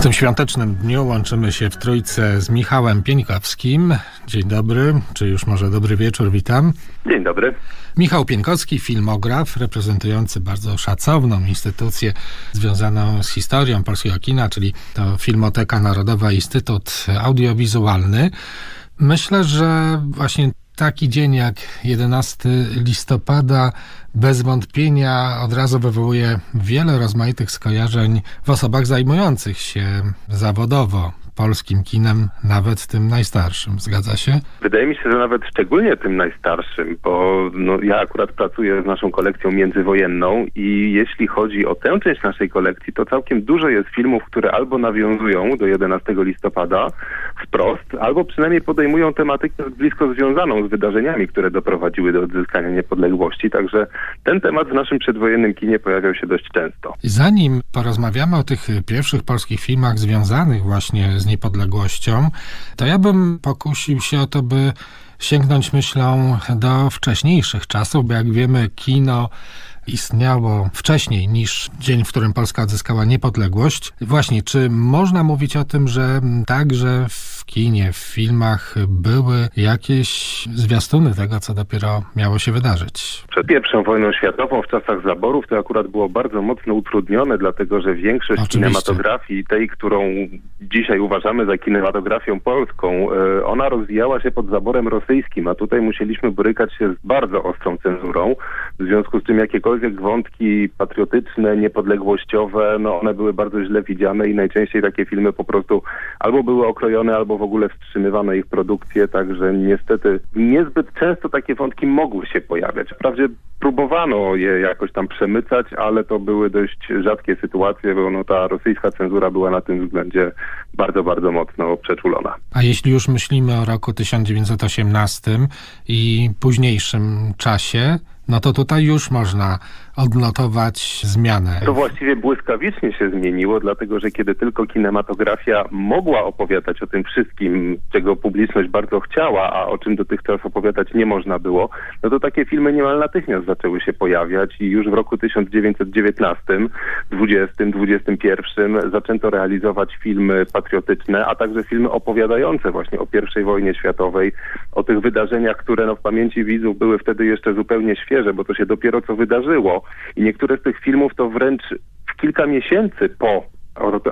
W tym świątecznym dniu łączymy się w trójce z Michałem Pieńkowskim. Dzień dobry, czy już może dobry wieczór, witam. Dzień dobry. Michał Pieńkowski, filmograf, reprezentujący bardzo szacowną instytucję związaną z historią polskiego kina, czyli to Filmoteka Narodowa Instytut Audiowizualny. Myślę, że właśnie taki dzień jak 11 listopada bez wątpienia od razu wywołuje wiele rozmaitych skojarzeń w osobach zajmujących się zawodowo polskim kinem, nawet tym najstarszym. Zgadza się? Wydaje mi się, że nawet szczególnie tym najstarszym, bo no, ja akurat pracuję z naszą kolekcją międzywojenną i jeśli chodzi o tę część naszej kolekcji, to całkiem dużo jest filmów, które albo nawiązują do 11 listopada wprost, albo przynajmniej podejmują tematykę blisko związaną z wydarzeniami, które doprowadziły do odzyskania niepodległości. Także ten temat w naszym przedwojennym kinie pojawiał się dość często. Zanim porozmawiamy o tych pierwszych polskich filmach związanych właśnie z niepodległością, to ja bym pokusił się o to, by sięgnąć myślą do wcześniejszych czasów, bo jak wiemy, kino istniało wcześniej niż dzień, w którym Polska odzyskała niepodległość. Właśnie, czy można mówić o tym, że także w kinie, w filmach były jakieś zwiastuny tego, co dopiero miało się wydarzyć? Przed pierwszą wojną światową, w czasach zaborów, to akurat było bardzo mocno utrudnione, dlatego że większość Oczywiście. kinematografii, tej, którą dzisiaj uważamy za kinematografią polską, e, ona rozwijała się pod zaborem rosyjskim, a tutaj musieliśmy borykać się z bardzo ostrą cenzurą, w związku z czym jakiekolwiek wątki patriotyczne, niepodległościowe, no one były bardzo źle widziane i najczęściej takie filmy po prostu albo były okrojone, albo w ogóle wstrzymywano ich produkcję, także niestety niezbyt często takie wątki mogły się pojawiać. Wprawdzie próbowano je jakoś tam przemycać, ale to były dość rzadkie sytuacje, bo no, ta rosyjska cenzura była na tym względzie bardzo, bardzo mocno przeczulona. A jeśli już myślimy o roku 1918 i późniejszym czasie, no to tutaj już można odnotować zmianę. To właściwie błyskawicznie się zmieniło, dlatego że kiedy tylko kinematografia mogła opowiadać o tym wszystkim, czego publiczność bardzo chciała, a o czym dotychczas opowiadać nie można było, no to takie filmy niemal natychmiast zaczęły się pojawiać i już w roku 1919, 20, 21 zaczęto realizować filmy patriotyczne, a także filmy opowiadające właśnie o I wojnie światowej, o tych wydarzeniach, które no w pamięci widzów były wtedy jeszcze zupełnie świeże, bo to się dopiero co wydarzyło. I niektóre z tych filmów to wręcz w kilka miesięcy po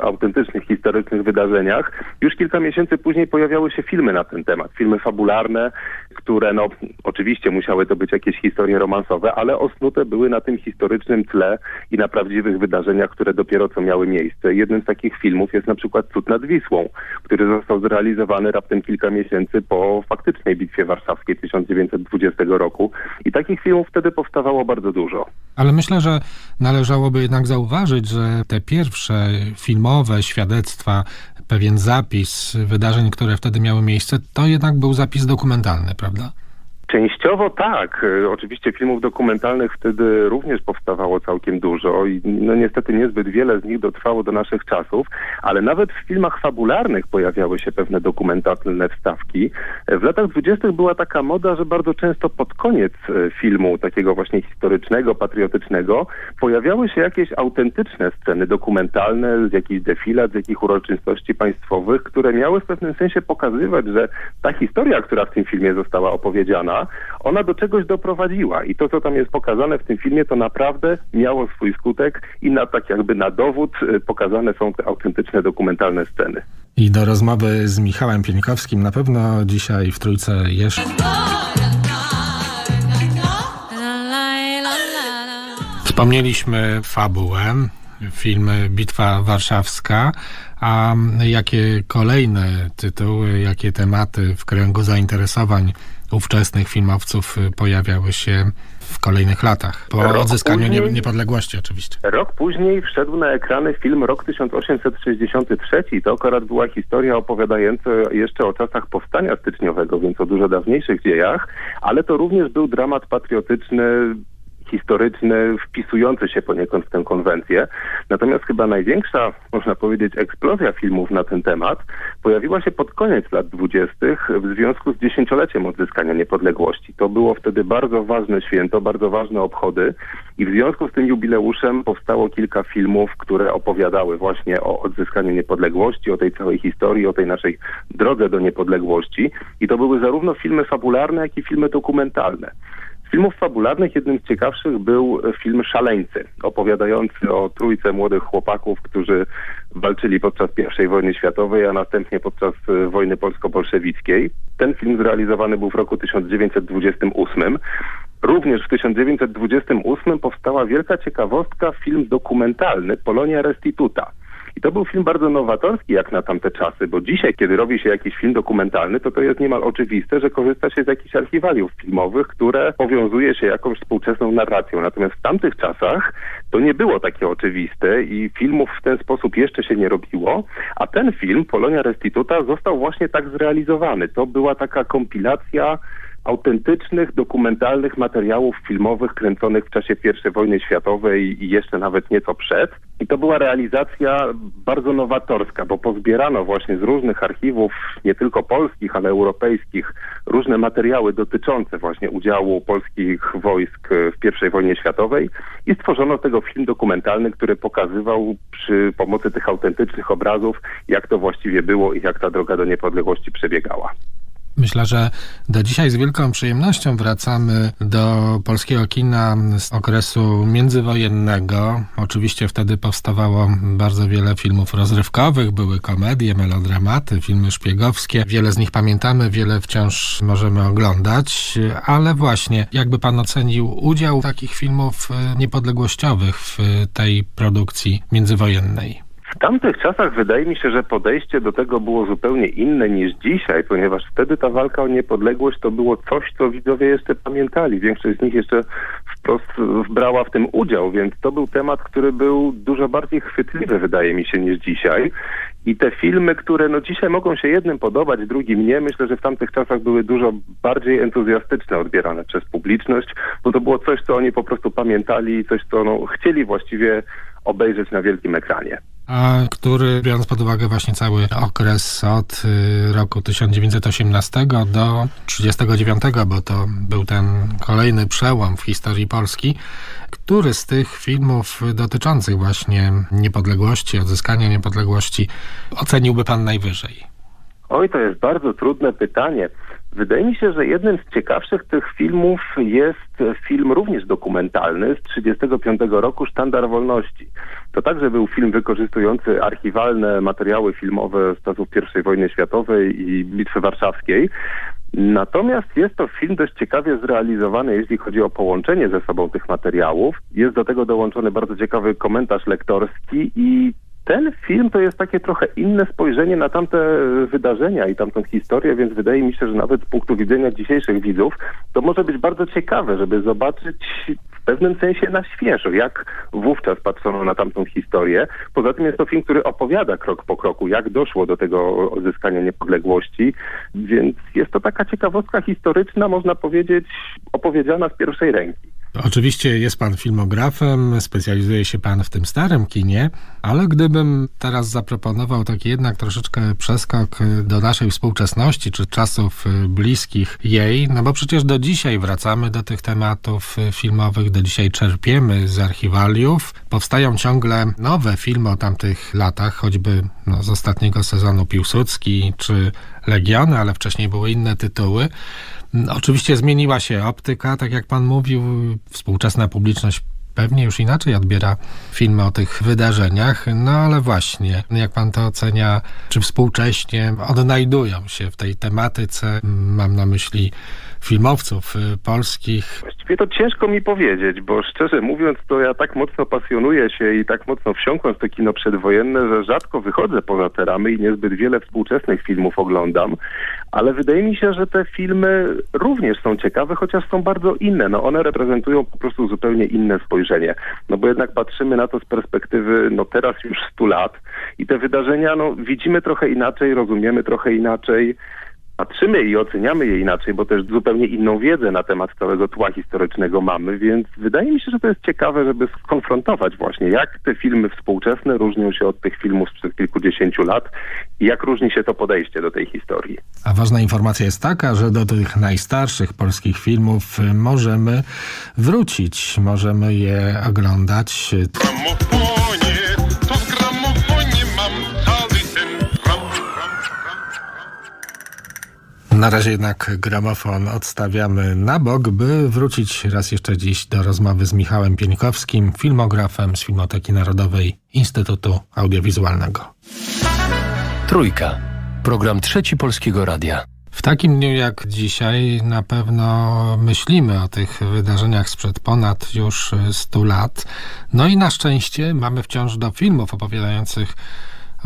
autentycznych, historycznych wydarzeniach. Już kilka miesięcy później pojawiały się filmy na ten temat. Filmy fabularne, które no oczywiście musiały to być jakieś historie romansowe, ale osnute były na tym historycznym tle i na prawdziwych wydarzeniach, które dopiero co miały miejsce. Jednym z takich filmów jest na przykład Cud nad Wisłą, który został zrealizowany raptem kilka miesięcy po faktycznej Bitwie Warszawskiej 1920 roku. I takich filmów wtedy powstawało bardzo dużo. Ale myślę, że należałoby jednak zauważyć, że te pierwsze filmowe świadectwa, pewien zapis wydarzeń, które wtedy miały miejsce, to jednak był zapis dokumentalny, prawda? Częściowo tak. E, Oczywiście filmów dokumentalnych wtedy również powstawało całkiem dużo i no niestety niezbyt wiele z nich dotrwało do naszych czasów, ale nawet w filmach fabularnych pojawiały się pewne dokumentalne wstawki. E, W latach dwudziestych była taka moda, że bardzo często pod koniec e, filmu takiego właśnie historycznego, patriotycznego pojawiały się jakieś autentyczne sceny dokumentalne z jakichś defilat, z jakichś uroczystości państwowych, które miały w pewnym sensie pokazywać, że ta historia, która w tym filmie została opowiedziana, ona do czegoś doprowadziła i to, co tam jest pokazane w tym filmie, to naprawdę miało swój skutek i na tak jakby na dowód y, pokazane są te autentyczne dokumentalne sceny. I do rozmowy z Michałem Pieńkowskim na pewno dzisiaj w Trójce jeszcze wspomnieliśmy fabułę, film Bitwa Warszawska, a jakie kolejne tytuły, jakie tematy w kręgu zainteresowań ówczesnych filmowców pojawiały się w kolejnych latach, po Rok odzyskaniu nie, później- niepodległości oczywiście. Rok później wszedł na ekrany film Rok 1863 i to akurat była historia opowiadająca jeszcze o czasach powstania styczniowego, więc o dużo dawniejszych dziejach, ale to również był dramat patriotyczny historyczny, wpisujący się poniekąd w tę konwencję. Natomiast chyba największa, można powiedzieć, eksplozja filmów na ten temat pojawiła się pod koniec lat dwudziestych w związku z dziesięcioleciem odzyskania niepodległości. To było wtedy bardzo ważne święto, bardzo ważne obchody i w związku z tym jubileuszem powstało kilka filmów, które opowiadały właśnie o odzyskaniu niepodległości, o tej całej historii, o tej naszej drodze do niepodległości. I to były zarówno filmy fabularne, jak i filmy dokumentalne. Filmów fabularnych jednym z ciekawszych był film Szaleńcy, opowiadający o trójce młodych chłopaków, którzy walczyli podczas I wojny światowej, a następnie podczas e, wojny polsko-bolszewickiej. Ten film zrealizowany był w roku 1928. Również w 1928 powstała wielka ciekawostka, film dokumentalny Polonia Restituta. I to był film bardzo nowatorski jak na tamte czasy, bo dzisiaj, kiedy robi się jakiś film dokumentalny, to to jest niemal oczywiste, że korzysta się z jakichś archiwaliów filmowych, które powiązuje się jakąś współczesną narracją. Natomiast w tamtych czasach to nie było takie oczywiste i filmów w ten sposób jeszcze się nie robiło, a ten film, Polonia Restituta, został właśnie tak zrealizowany. To była taka kompilacja autentycznych, dokumentalnych materiałów filmowych kręconych w czasie I wojny światowej i jeszcze nawet nieco przed. I to była realizacja bardzo nowatorska, bo pozbierano właśnie z różnych archiwów, nie tylko polskich, ale europejskich, różne materiały dotyczące właśnie udziału polskich wojsk w I wojnie światowej i stworzono z tego film dokumentalny, który pokazywał przy pomocy tych autentycznych obrazów, jak to właściwie było i jak ta droga do niepodległości przebiegała. Myślę, że do dzisiaj z wielką przyjemnością wracamy do polskiego kina z okresu międzywojennego. Oczywiście wtedy powstawało bardzo wiele filmów rozrywkowych, były komedie, melodramaty, filmy szpiegowskie. Wiele z nich pamiętamy, wiele wciąż możemy oglądać, ale właśnie, jakby pan ocenił udział takich filmów e, niepodległościowych w tej produkcji międzywojennej? W tamtych czasach wydaje mi się, że podejście do tego było zupełnie inne niż dzisiaj, ponieważ wtedy ta walka o niepodległość to było coś, co widzowie jeszcze pamiętali. Większość z nich jeszcze wprost brała w tym udział, więc to był temat, który był dużo bardziej chwytliwy, wydaje mi się, niż dzisiaj. I te filmy, które no dzisiaj mogą się jednym podobać, drugim nie, myślę, że w tamtych czasach były dużo bardziej entuzjastycznie odbierane przez publiczność, bo to było coś, co oni po prostu pamiętali, coś, co no, chcieli właściwie obejrzeć na wielkim ekranie a który, biorąc pod uwagę właśnie cały okres od y, roku 1918 do 1939, bo to był ten kolejny przełom w historii Polski, który z tych filmów dotyczących właśnie niepodległości, odzyskania niepodległości oceniłby pan najwyżej? Oj, to jest bardzo trudne pytanie. Wydaje mi się, że jednym z ciekawszych tych filmów jest film również dokumentalny z 1935 roku Sztandar Wolności. To także był film wykorzystujący archiwalne materiały filmowe z czasów I wojny światowej i Bitwy Warszawskiej. Natomiast jest to film dość ciekawie zrealizowany, jeśli chodzi o połączenie ze sobą tych materiałów. Jest do tego dołączony bardzo ciekawy komentarz lektorski i ten film to jest takie trochę inne spojrzenie na tamte wydarzenia i tamtą historię, więc wydaje mi się, że nawet z punktu widzenia dzisiejszych widzów to może być bardzo ciekawe, żeby zobaczyć w pewnym sensie na świeżo, jak wówczas patrzono na tamtą historię. Poza tym jest to film, który opowiada krok po kroku, jak doszło do tego odzyskania niepodległości, więc jest to taka ciekawostka historyczna, można powiedzieć, opowiedziana z pierwszej ręki. Oczywiście jest pan filmografem, specjalizuje się pan w tym starym kinie, ale gdybym teraz zaproponował taki jednak troszeczkę przeskok do naszej współczesności, czy czasów bliskich jej, no bo przecież do dzisiaj wracamy do tych tematów filmowych, do dzisiaj czerpiemy z archiwaliów. Powstają ciągle nowe filmy o tamtych latach, choćby no, z ostatniego sezonu Piłsudski, czy Legiony, ale wcześniej były inne tytuły. Oczywiście zmieniła się optyka, tak jak pan mówił, współczesna publiczność pewnie już inaczej odbiera filmy o tych wydarzeniach, no ale właśnie, jak pan to ocenia, czy współcześnie odnajdują się w tej tematyce, mam na myśli filmowców y, polskich? Właściwie to ciężko mi powiedzieć, bo szczerze mówiąc, to ja tak mocno pasjonuję się i tak mocno wsiąkłem w to kino przedwojenne, że rzadko wychodzę poza te ramy i niezbyt wiele współczesnych filmów oglądam, ale wydaje mi się, że te filmy również są ciekawe, chociaż są bardzo inne. No one reprezentują po prostu zupełnie inne spojrzenie. No bo jednak patrzymy na to z perspektywy, no teraz już 100 lat i te wydarzenia, no widzimy trochę inaczej, rozumiemy trochę inaczej. Patrzymy i oceniamy je inaczej, bo też zupełnie inną wiedzę na temat całego tła historycznego mamy, więc wydaje mi się, że to jest ciekawe, żeby skonfrontować właśnie, jak te filmy współczesne różnią się od tych filmów sprzed kilkudziesięciu lat i jak różni się to podejście do tej historii. A ważna informacja jest taka, że do tych najstarszych polskich filmów y, możemy wrócić, możemy je oglądać. Na razie jednak gramofon odstawiamy na bok, by wrócić raz jeszcze dziś do rozmowy z Michałem Pieńkowskim, filmografem z Filmoteki Narodowej Instytutu Audiowizualnego. Trójka. Program Trzeci Polskiego Radia. W takim dniu jak dzisiaj na pewno myślimy o tych wydarzeniach sprzed ponad już 100 lat. No i na szczęście mamy wciąż do filmów opowiadających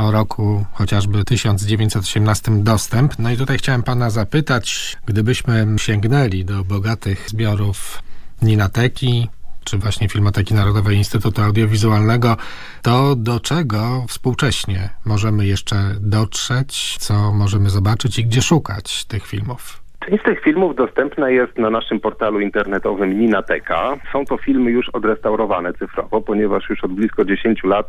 o roku chociażby 1918 dostęp. No i tutaj chciałem pana zapytać, gdybyśmy sięgnęli do bogatych zbiorów Ninateki, czy właśnie Filmoteki Narodowej Instytutu Audiowizualnego, to do czego współcześnie możemy jeszcze dotrzeć, co możemy zobaczyć i gdzie szukać tych filmów? Część z tych filmów dostępna jest na naszym portalu internetowym Ninateka. Są to filmy już odrestaurowane cyfrowo, ponieważ już od blisko 10 lat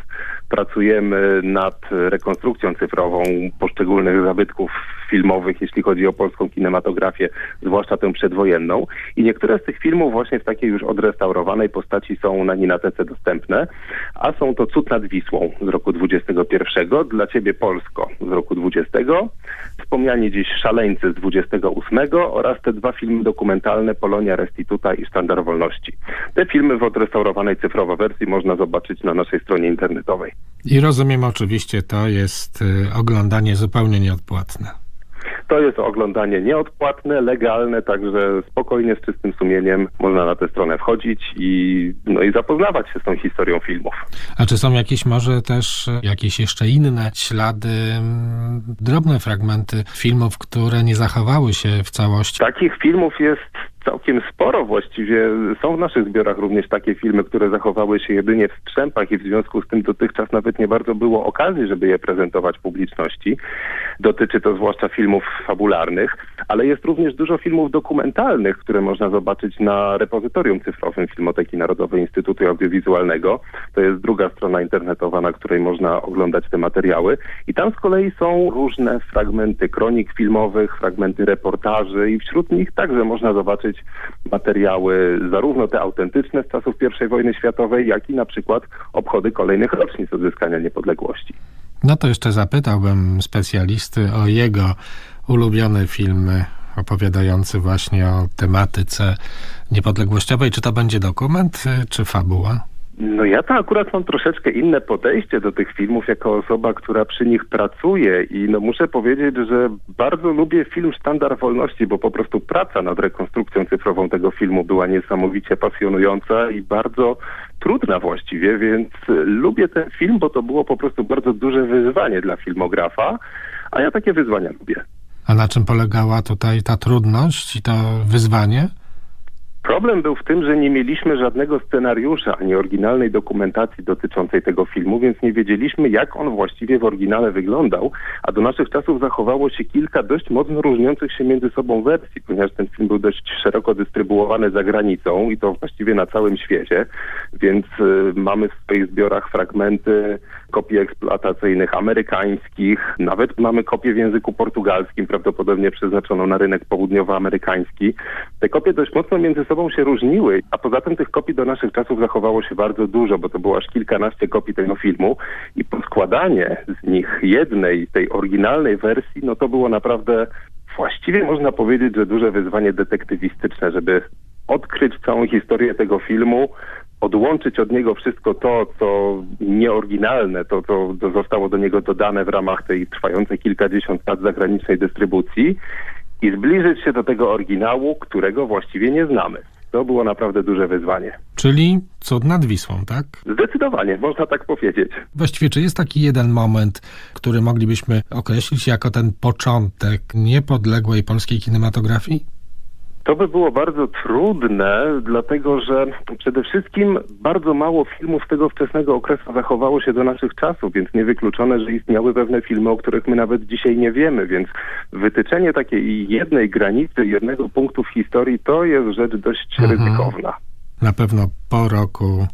pracujemy nad rekonstrukcją cyfrową poszczególnych zabytków filmowych, jeśli chodzi o polską kinematografię, zwłaszcza tę przedwojenną. I niektóre z tych filmów właśnie w takiej już odrestaurowanej postaci są na Ninatece dostępne, a są to Cud nad Wisłą z roku 21, Dla Ciebie Polsko z roku 20, wspomniani dziś Szaleńcy z 28 oraz te dwa filmy dokumentalne Polonia Restituta i Sztandar Wolności. Te filmy w odrestaurowanej cyfrowo wersji można zobaczyć na naszej stronie internetowej. I rozumiem oczywiście, to jest y, oglądanie zupełnie nieodpłatne. To jest oglądanie nieodpłatne, legalne, także spokojnie, z czystym sumieniem można na tę stronę wchodzić i, no i zapoznawać się z tą historią filmów. A czy są jakieś może też y, jakieś jeszcze inne ślady, drobne fragmenty filmów, które nie zachowały się w całości? Takich filmów jest całkiem sporo właściwie. Są w naszych zbiorach również takie filmy, które zachowały się jedynie w strzępach i w związku z tym dotychczas nawet nie bardzo było okazji, żeby je prezentować publiczności. Dotyczy to zwłaszcza filmów fabularnych, ale jest również dużo filmów dokumentalnych, które można zobaczyć na repozytorium cyfrowym Filmoteki Narodowej Instytutu Audiowizualnego. To jest druga strona internetowa, na której można oglądać te materiały. I tam z kolei są różne fragmenty kronik filmowych, fragmenty reportaży i wśród nich także można zobaczyć materiały zarówno te autentyczne z czasów I wojny światowej, jak i na przykład obchody kolejnych rocznic odzyskania niepodległości. No to jeszcze zapytałbym specjalisty o jego ulubione filmy opowiadający właśnie o tematyce niepodległościowej. Czy to będzie dokument, y, czy fabuła? No ja to akurat mam troszeczkę inne podejście do tych filmów jako osoba, która przy nich pracuje i no muszę powiedzieć, że bardzo lubię film Sztandar Wolności, bo po prostu praca nad rekonstrukcją cyfrową tego filmu była niesamowicie pasjonująca i bardzo trudna właściwie, więc lubię ten film, bo to było po prostu bardzo duże wyzwanie dla filmografa, a ja takie wyzwania lubię. A na czym polegała tutaj ta trudność i to wyzwanie? Problem był w tym, że nie mieliśmy żadnego scenariusza ani oryginalnej dokumentacji dotyczącej tego filmu, więc nie wiedzieliśmy, jak on właściwie w oryginale wyglądał, a do naszych czasów zachowało się kilka dość mocno różniących się między sobą wersji, ponieważ ten film był dość szeroko dystrybuowany za granicą i to właściwie na całym świecie, więc y, mamy w swoich zbiorach fragmenty kopii eksploatacyjnych amerykańskich, nawet mamy kopię w języku portugalskim, prawdopodobnie przeznaczoną na rynek południowoamerykański. Te kopie dość mocno między sobą się różniły, a poza tym tych kopii do naszych czasów zachowało się bardzo dużo, bo to było aż kilkanaście kopii tego filmu i poskładanie z nich jednej, tej oryginalnej wersji, no to było naprawdę właściwie można powiedzieć, że duże wyzwanie detektywistyczne, żeby odkryć całą historię tego filmu, odłączyć od niego wszystko to, co nieoryginalne, to, co zostało do niego dodane w ramach tej trwającej kilkadziesiąt lat zagranicznej dystrybucji i zbliżyć się do tego oryginału, którego właściwie nie znamy. To było naprawdę duże wyzwanie. Czyli cud nad Wisłą, tak? Zdecydowanie, można tak powiedzieć. Właściwie, czy jest taki jeden moment, który moglibyśmy określić jako ten początek niepodległej polskiej kinematografii? To by było bardzo trudne, dlatego że przede wszystkim bardzo mało filmów tego wczesnego okresu zachowało się do naszych czasów, więc niewykluczone, że istniały pewne filmy, o których my nawet dzisiaj nie wiemy, więc wytyczenie takiej jednej granicy, jednego punktu w historii to jest rzecz dość Mhm. ryzykowna. Na pewno po roku